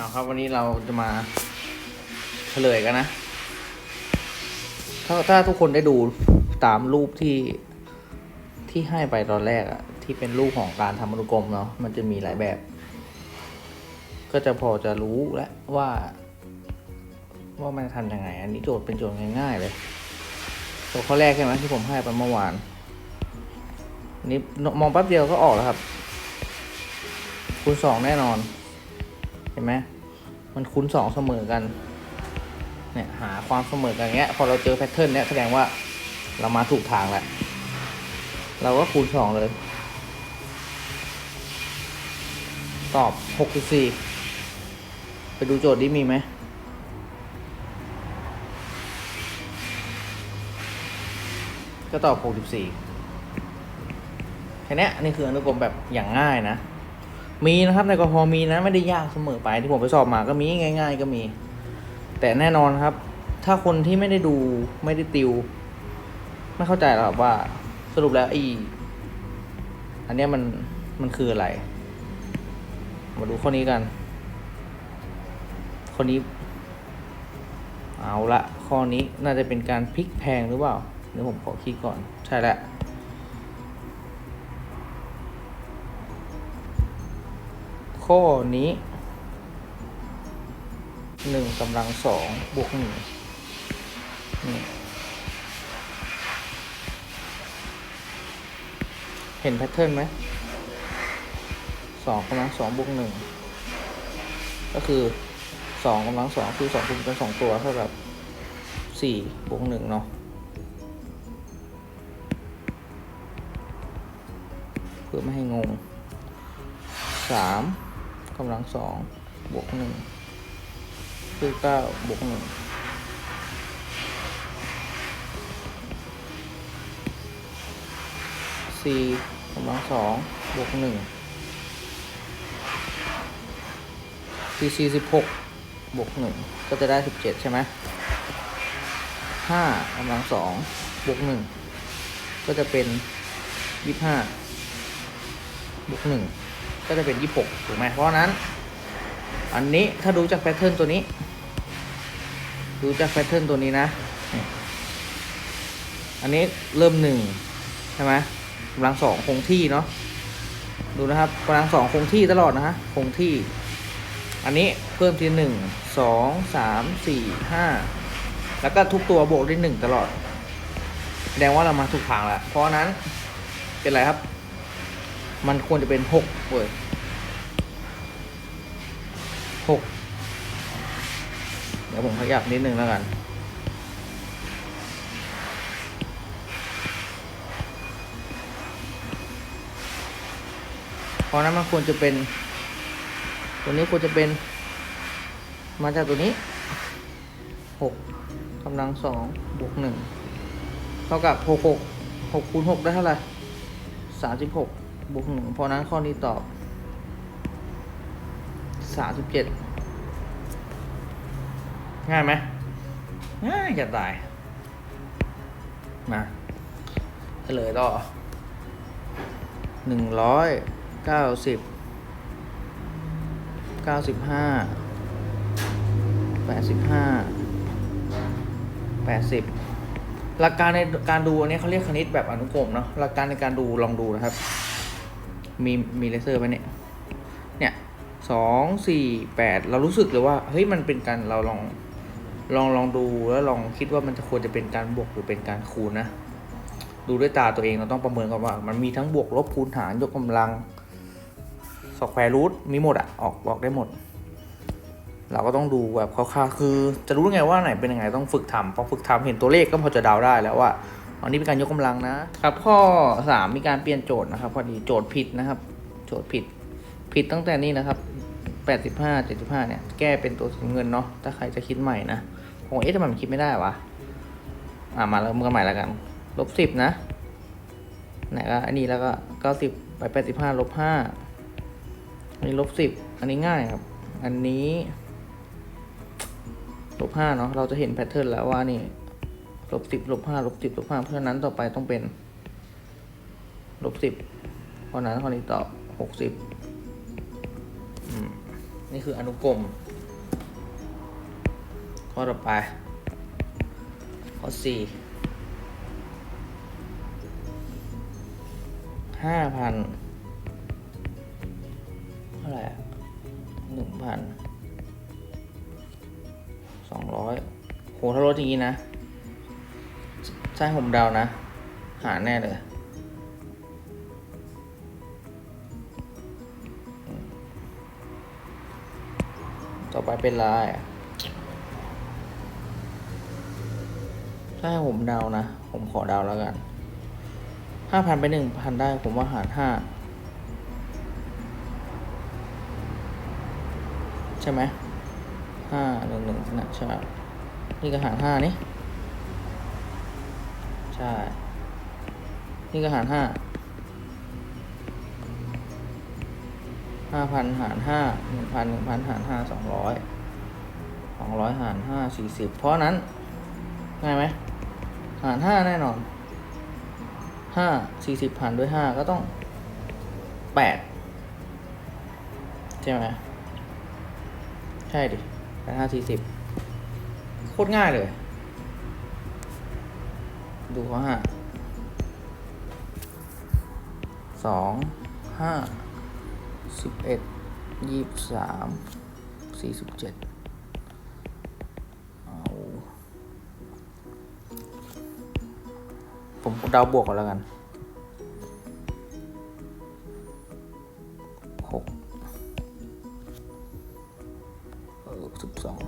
เอาครับวันนี้เราจะมาเฉลยกันนะ ถ้าถ้าทุกคนได้ดูตามรูปที่ที่ให้ไปตอนแรกอะที่เป็นรูปของการทำอนุกรมเนาะมันจะมีหลายแบบ ก็จะพอจะรู้แล้วว่า ว่ามันทำยังไง อันนี้โจทย์เป็นโจทย์ง่ายๆเลยตัวข้อแรกใช่ไหมที่ผมให้ไปเมื่อวานนี่มองแป๊บเดียวก็ออกแล้วครับ คูณสองแน่นอน ห็นไหมมันคูณสองเสมอกันเนี่ยหาความเสมอกันเงี้ย พอเราเจอแพทเทิร์นเนี้ยแสดงว่าเรามาถูกทางแล้ว เราก็คูณสองเลย ตอบหกสิบสี่ไปดูโจทย์นี้มีไหมก็ตอบหกสิบสี่แค่นี้นี่คืออนุกรมแบบอย่างง่ายนะ มีนะครับในกพมีนะไม่ได้ยากเสมอไปที่ผมไปสอบมาก็มีง่าย ๆ ก็มี แต่แน่นอนครับ ถ้าคนที่ไม่ได้ดูไม่ได้ติว ไม่เข้าใจหรอกว่าสรุปแล้วไอีอันนี้มันมันคืออะไร มาดูข้อนี้กันข้อนี้ เอาละข้อนี้น่าจะเป็นการพลิกแพงหรือเปล่าเดี๋ยวผมขอคิดก่อน ใช่แล้ว ข้อนี้หนึ่งกำลังสองบวกหนึ่งเห็นแพทเทิร์นไหมสองกำลังสองบวกหนึ่งก็คือสองกำลังสองคือสองคูณกันสองตัวเท่ากับสี่บวกหนึ่งเนาะเพื่อไม่ให้งงสาม กำลังสองบวกหนึ่งคือเก้าบวกหนึ่งสี่กำลังสองบวกหนึ่งสี่สี่สิบหกบวกหนึ่งก็จะได้สิบเจ็ดใช่ไหมห้ากำลังสองบวกหนึ่งก็จะเป็นยี่ห้าบวกหนึ่ง ก็จะเป็นยี่หกถูกไหมเพราะนั้น อันนี้ถ้าดูจากแพทเทิร์นตัวนี้ ดูจากแพทเทิร์นตัวนี้นะ อันนี้เริ่มหนึ่งใช่ไหมกำลังสองคงที่เนาะดูนะครับกำลังสองคงที่ตลอดนะฮะคงที่ อันนี้เพิ่มทีหนึ่งสองสามสี่ห้าแล้วก็ทุกตัวบวกด้หนึ่งตลอด แสดงว่าเรามาถูกทางแล้วเพราะนั้นเป็นไรครับ มันควรจะเป็นหกเว้ยหกเดี๋ยวผมขยับนิดนึงแล้วกันเพราะนั้นมันควรจะเป็น ตัวนี้ควรจะเป็น มาจากตัวนี้หกกำลังสองบวกหนึ่งเท่ากับหกหกหกคูณหกได้เท่าไหร่สามสิบหก บวกหนึ่งเพราะนั้นข้อนี้ตอบสามสิบเจ็ดง่ายไหมง่ายจะตาย มาเฉลยต่อหนึ่งร้อยเก้าสิบเก้าสิบห้าแปดสิบห้าแปดสิบหลักการในการดูอันนี้เขาเรียกคณิตแบบอนุกรมเนาะหลักการในการดูลองดูนะครับ มีมีเลเซอร์ไหมเนี่ย เนี่ยสองสี่แปดเรารู้สึกเลยว่า เฮ้ยมันเป็นการเราลองลองลองดูแล้วลองคิดว่ามันจะควรจะเป็นการบวกหรือเป็นการคูณนะ ดูด้วยตาตัวเองเราต้องประเมินก่อนว่า มันมีทั้งบวกลบคูณหารยกกำลังสแควร์รูทมีหมดอะออกออกได้หมด เราก็ต้องดูแบบคร่าวๆคือ จะรู้ได้ไงว่าไหนเป็นยังไงต้องฝึกทำพอฝึกทำเห็นตัวเลขก็พอจะเดาได้แล้วว่า อันนี้เป็นการยกกำลังนะครับ ข้อสามมีการเปลี่ยนโจทย์นะครับ พอดีโจทย์ผิดนะครับ โจทย์ผิด ผิดตั้งแต่นี้นะครับแปดสิบห้าเจ็ดสิบห้าเนี่ย แก้เป็นตัวสีเงินเนาะ ถ้าใครจะคิดใหม่นะผมเอ๊ะทำไมมันคิดไม่ได้วะ อ่ามาเริ่มกันใหม่แล้วกัน ลบสิบนะไหนก็อันนี้แล้วก็เก้าสิบไปแปดสิบห้าลบห้าอันนี้ลบสิบอันนี้ง่ายครับ อันนี้ ลบห้าเนาะ เราจะเห็นแพทเทิร์นแล้วว่านี่ ลบสิบลบห้าลบสิบลบห้าเพราะฉะนั้นต่อไปต้องเป็นลบสิบเพราะนั้นข้อนี้ตอบหกสิบนี่คืออนุกรม ข้อต่อไป ข้อสี่ห้าพันเท่าไหร่หนึ่งพันสองร้อยโหถ้าลดอย่างนี้นะ ช่ผมเดานะ หาแน่เลยต่อไปเป็นลายถ้าให้ผมเดานะ ผมขอเดาแล้วกันห้าพันไปหนึ่งพันได้ผมว่าหารห้าใช่ไหมห้าหนึ่งหนึ่งนะใช่นี่ก็หารห้านี่ ช่ นี่ก็หารห้าห้าพันหารห้าหนึ่งพันหนึ่งพันหารห้าสองร้อยสองร้อยหารห้าสี่สิบเพราะนั้น ง่ายไหมหารห้าแน่นอนห้าสี่สิบหารด้วยห้าก็ต้องแปดใช่ไหมใช่ดิแปดห้าสี่สิบโคตรง่ายเลย ดูข้อห้าสองห้าสิบเอ็ดยี่สิบสามสี่สิบเจ็ดเอาผมเดาบวกก่อนแล้วกันหกเออสิบสอง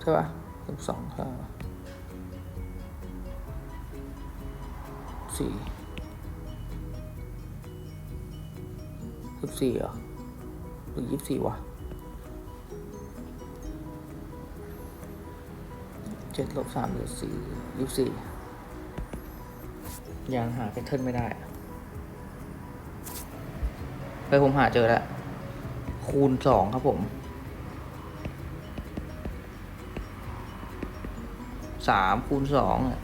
ใช่ปะสิบสองใช่ สี่สิบสี่เหรอหรือยี่สิบสี่วะเจ็ดลบสามเหลือสี่ยี่สิบสี่ยังหาแพทเทิร์นไม่ได้ไปผมหาเจอแล้ว คูณสองครับผมสามคูณสองอะ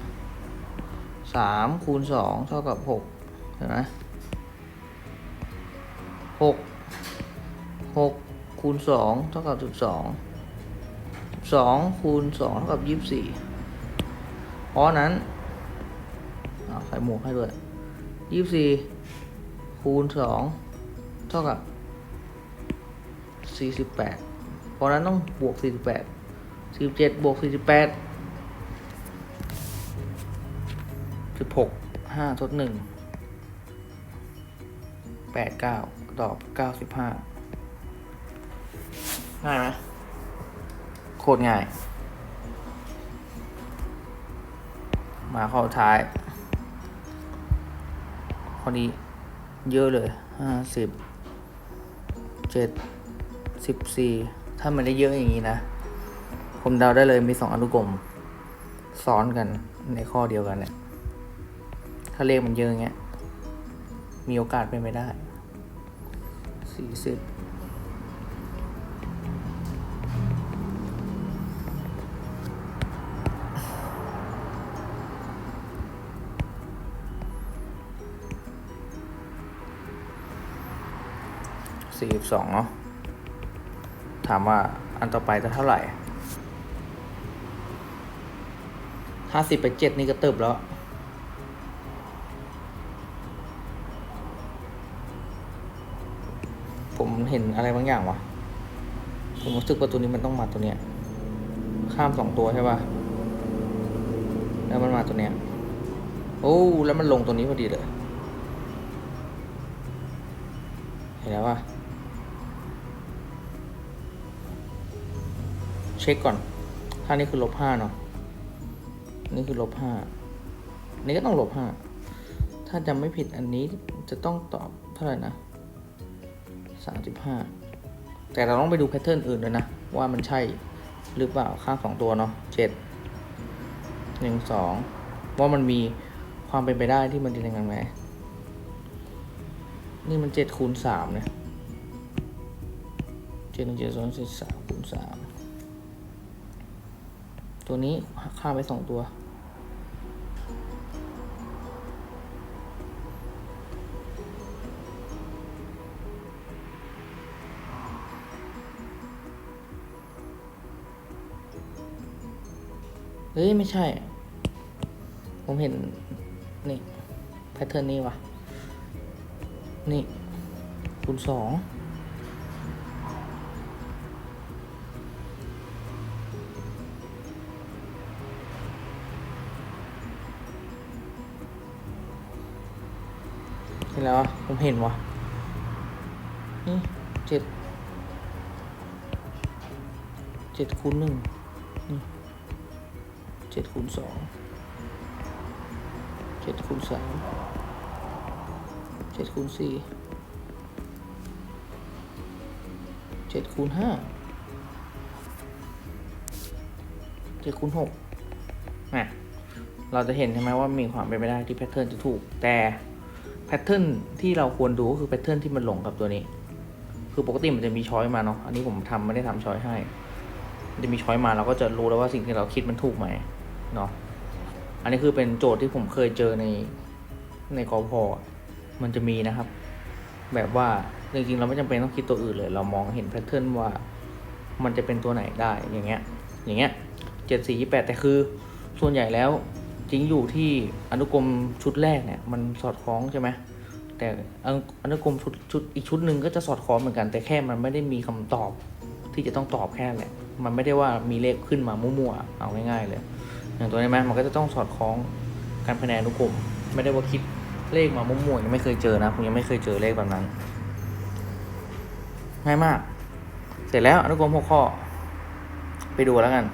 สามคูณสองเท่ากับหกเห็นไหมหกหกคูณสองเท่ากับสิบสองสองคูณสองเท่ากับยี่สิบสี่เพราะนั้นเอาใส่หมวกให้ด้วยยี่สิบสี่คูณสองเท่ากับสี่สิบแปดเพราะนั้นต้องบวกสี่สิบแปดสี่สิบเจ็ดบวกสี่สิบแปด สิบหกห้าทดหนึ่งแปดเก้าตอบเก้าสิบห้าง่ายไหมโคตรง่าย มาข้อสุดท้ายข้อนี้เยอะเลยห้าสิบเจ็ดสิบสี่ถ้ามันได้เยอะอย่างนี้นะ ผมเดาได้เลยมีสองอนุกรมซ้อนกันในข้อเดียวกันเนี่ย ถ้าเลขมันเยอะอย่างเงี้ย มีโอกาสเป็นไปได้สี่สิบสี่สิบสองเนาะ ถามว่าอันต่อไปจะเท่าไหร่ห้าสิบไปเจ็ดนี่ก็เติบแล้ว ผมเห็นอะไรบางอย่างวะผมรู้สึกว่าตัวนี้มันต้องมาตัวเนี้ย ข้ามสองตัวใช่ปะแล้วมันมาตัวเนี้ย โอ้ แล้วมันลงตัวนี้พอดีเลย เห็นแล้วปะเช็คก่อน ถ้านี่คือลบห้าเนาะ นี่คือลบห้า นี่ก็ต้องลบห้า ถ้าจำไม่ผิดอันนี้จะต้องตอบเท่าไหร่นะ สามสิบห้าแต่เราต้องไปดูแพทเทิร์นอื่นด้วยนะ ว่ามันใช่หรือเปล่าข้าสองตัวเนาะเจ็ดหนึ่งสองว่ามันมีความเป็นไปได้ที่มันจะยังไงไหมนี่มันเจ็ดคูณสามเนี่ยเจ็ดหนึ่งเจ็ดสองเจ็ดสามคูณสามตัวนี้ข้าไปสองตัว เฮ้ย ไม่ใช่ ผมเห็น นี่แพทเทิร์นนี้วะนี่คูณสองเห็นแล้วผมเห็นวะนี่เจ็ดเจ็ดคูณหนึ่ง เจ็ดคูณสองเจ็ดคูณสามเจ็ดคูณสี่เจ็ดคูณห้าเจ็ดคูณหกนะเราจะเห็นใช่ไหมว่ามีความเป็นไปได้ที่แพทเทิร์นจะถูก แต่แพทเทิร์นที่เราควรดูก็คือแพทเทิร์นที่มันหลงกับตัวนี้ คือปกติมันจะมีช้อยมาเนาะ อันนี้ผมทำไม่ได้ทำช้อยให้ มันจะมีช้อยมาเราก็จะรู้แล้วว่าสิ่งที่เราคิดมันถูกไหม เนาะอันนี้คือเป็นโจทย์ที่ผมเคยเจอในในกอพอมันจะมีนะครับ แบบว่าจริงๆเราไม่จำเป็นต้องคิดตัวอื่นเลย เรามองเห็นแพทเทิร์นว่ามันจะเป็นตัวไหนได้อย่างเงี้ยอย่างเงี้ยเจ็ดสี่ยี่แปดแต่คือ ส่วนใหญ่แล้วจริงอยู่ที่อนุกรมชุดแรกเนี่ยมันสอดคล้องใช่ไหมแต่อนุอนุกรมชุดชุดอีกชุดหนึ่งก็จะสอดคล้องเหมือนกัน แต่แค่มันไม่ได้มีคำตอบที่จะต้องตอบแค่แหละ มันไม่ได้ว่ามีเลขขึ้นมามั่วๆเอาง่ายๆเลย อย่างตัวนี้ไหมมันก็จะต้องสอดคล้องการคะแนนอนุกรมไม่ได้ว่าคิดเลขมามั่วๆยังไม่เคยเจอนะผมยังไม่เคยเจอเลขแบบนั้นง่ายมาก เสร็จแล้วอนุกรมหกข้อ ไปดูแล้วกัน